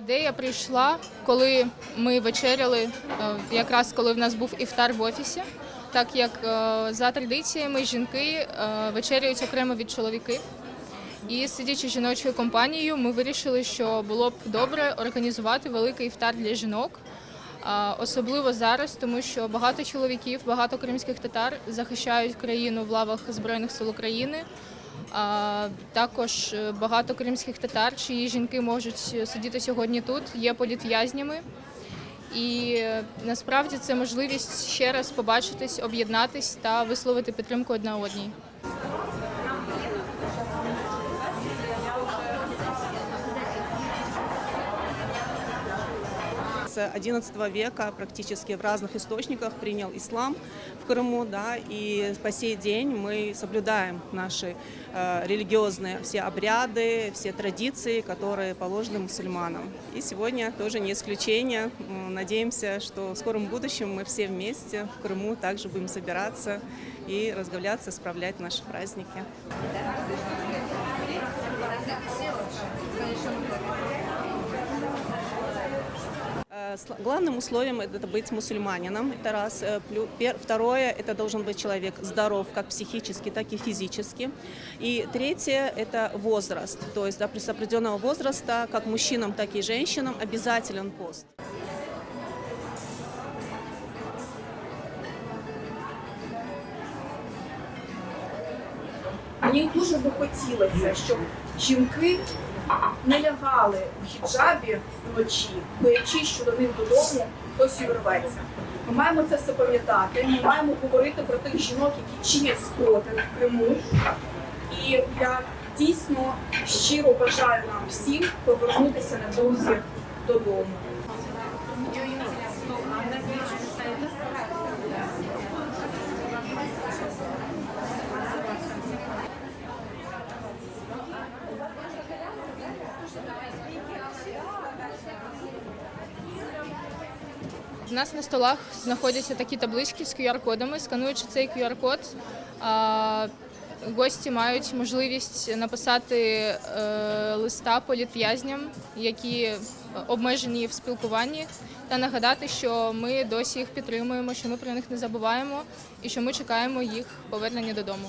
Ідея прийшла, коли ми вечеряли, е, якраз коли в нас був іфтар в офісі. Так як е, за традиціями жінки е, вечеряють окремо від чоловіків. І сидячи жіночою компанією, ми вирішили, що було б добре організувати великий іфтар для жінок. Особливо зараз, тому що багато чоловіків, багато кримських татар захищають країну в лавах Збройних сил України. А, Також е, багато кримських татар, чиї жінки можуть сидіти сьогодні тут, є політв'язнями. І е, насправді це можливість ще раз побачитись, об'єднатись та висловити підтримку одна одній. С XI века практически в разных источниках принял ислам в Крыму, да, и по сей день мы соблюдаем наши э, религиозные все обряды, все традиции, которые положены мусульманам. И сегодня тоже не исключение. Надеемся, что в скором будущем мы все вместе в Крыму также будем собираться и разговляться, справлять наши праздники. Сл- Главным условием это быть мусульманином, это раз. Э, плю- пер- Второе, это должен быть человек здоров как психически, так и физически. И третье, это возраст. То есть да, при- с определенного возраста, как мужчинам, так и женщинам, обязателен пост. Мені дуже би хотілося, щоб жінки не лягали в хіджабі вночі, боячись, що до них додому хтось увірветься. Ми маємо це все пам'ятати. Ми маємо говорити про тих жінок, які чинять спротив в Криму. І я дійсно щиро бажаю нам всім повернутися невдовзі додому. У нас на столах знаходяться такі таблички з QR-кодами. Скануючи цей QR-код, гості мають можливість написати е, листа політв'язням, які обмежені в спілкуванні, та нагадати, що ми досі їх підтримуємо, що ми про них не забуваємо і що ми чекаємо їх повернення додому.